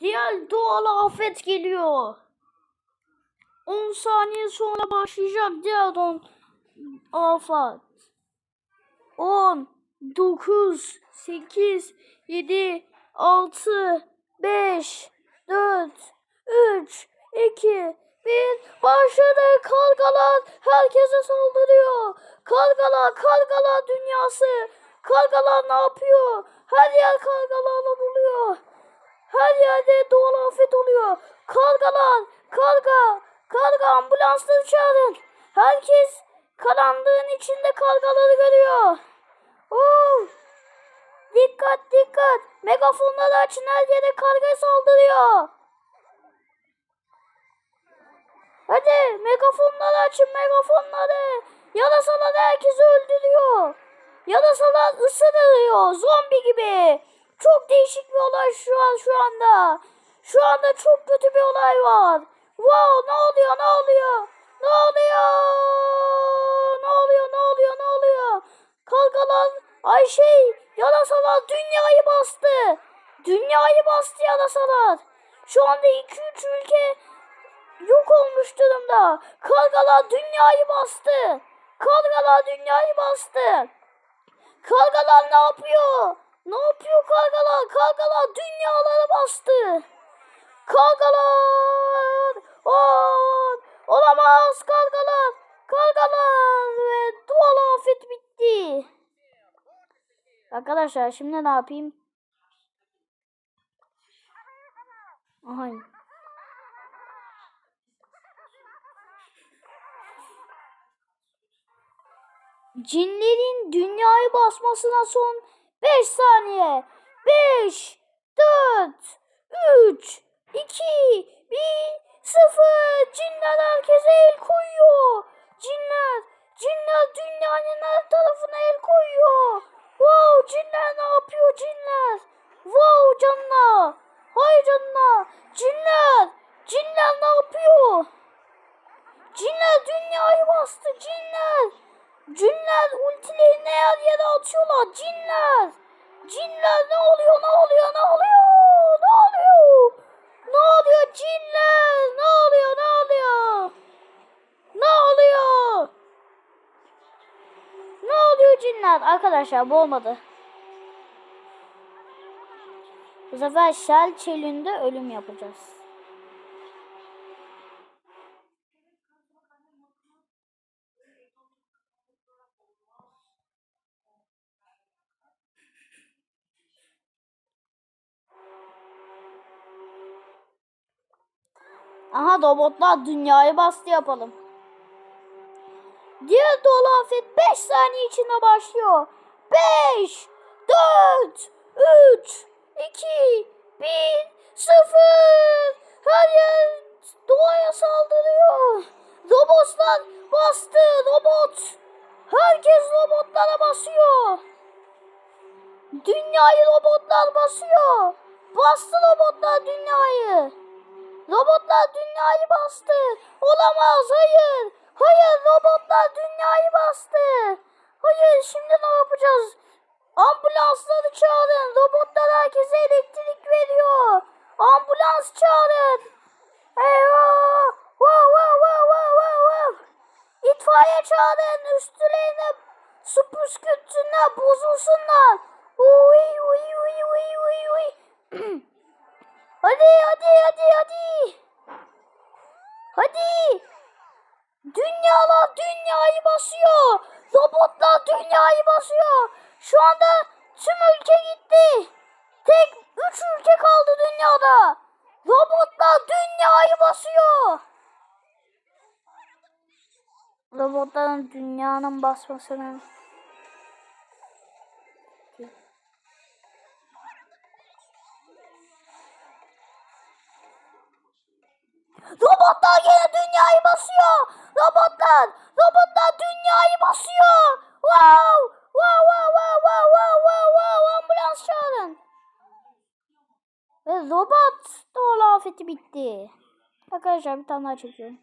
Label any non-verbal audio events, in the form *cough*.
Diğer doğal afet geliyor. 10 saniye sonra başlayacak diğer don afet. 10 9 8 7 6 5 4 3 2 1 başladı kargalar herkese saldırıyor. Kargalar kargalar dünyası. Kargalar ne yapıyor? Her yer kargalarla doluyor. Her yerde doğal afet oluyor. Kargalar, karga, karga ambulansları çağırın. Herkes karanlığın içinde kargaları görüyor. Oo! Dikkat dikkat. Megafonları açın her yere karga saldırıyor. Hadi megafonları açın megafonları. Yarasalar herkesi öldürüyor. Yarasalar ısırıyor zombi gibi. Çok değişik bir olay şu an şu anda. Şu anda çok kötü bir olay var. Wow ne oluyor ne oluyor? Ne oluyor? Ne oluyor ne oluyor ne oluyor? Kargalar ay şey yarasalar dünyayı bastı. Dünyayı bastı yarasalar. Şu anda 2-3 ülke yok olmuş durumda. Kargalar dünyayı bastı. Kargalar dünyayı bastı. Kargalar ne yapıyor? Ne yapıyor kargalar? Kargalar dünyaları bastı. Kargalar! Aa, olamaz kargalar! Kargalar! Ve doğal afet bitti. Arkadaşlar şimdi ne yapayım? Aha. Cinlerin dünyayı basmasına son 5 saniye. 5, 4, 3, 2, 1, 0. Cinler herkese el koyuyor. Cinler, cinler dünyanın her tarafına el koyuyor. Wow, cinler ne yapıyor cinler? Wow canına. Hay canına. Cinler, cinler ne yapıyor? Cinler dünyayı bastı cinler. Cinler ultilerini her yere atıyorlar. Cinler. Cinler ne oluyor ne oluyor ne oluyor ne oluyor? Ne oluyor cinler? Ne oluyor ne oluyor? Ne oluyor? Ne oluyor cinler? Arkadaşlar bu olmadı. Bu sefer Shell çölünde ölüm yapacağız. Aha robotlar dünyayı bastı yapalım. Diğer doğal afet 5 saniye içinde başlıyor. 5, 4, 3, 2, 1, 0. Her yer doğaya saldırıyor. Robotlar bastı. Robot. Herkes robotlara basıyor. Dünyayı robotlar basıyor. Bastı robotlar dünyayı. Robotlar dünyayı bastı. Olamaz hayır. Hayır robotlar dünyayı bastı. Hayır şimdi ne yapacağız? Ambulansları çağırın. Robotlar herkese elektrik veriyor. Ambulans çağırın. Eyvah. Wow wow wow wow wow wow. İtfaiye çağırın. Üstlerine su püskürtsünler. Bozulsunlar. Uy uy uy uy uy uy. *clears throat* Hadi hadi hadi hadi. Hadi. Dünyalar dünyayı basıyor. Robotlar dünyayı basıyor. Şu anda tüm ülke gitti. Tek üç ülke kaldı dünyada. Robotlar dünyayı basıyor. Robotların dünyanın basmasını Robotlar yine dünyayı basıyor. Robotlar, robotlar dünyayı basıyor. Wow, wow, wow, wow, wow, wow, wow, wow. Ambulans çağırın. Ve robot doğal afeti bitti. Arkadaşlar bir tane daha çekiyorum.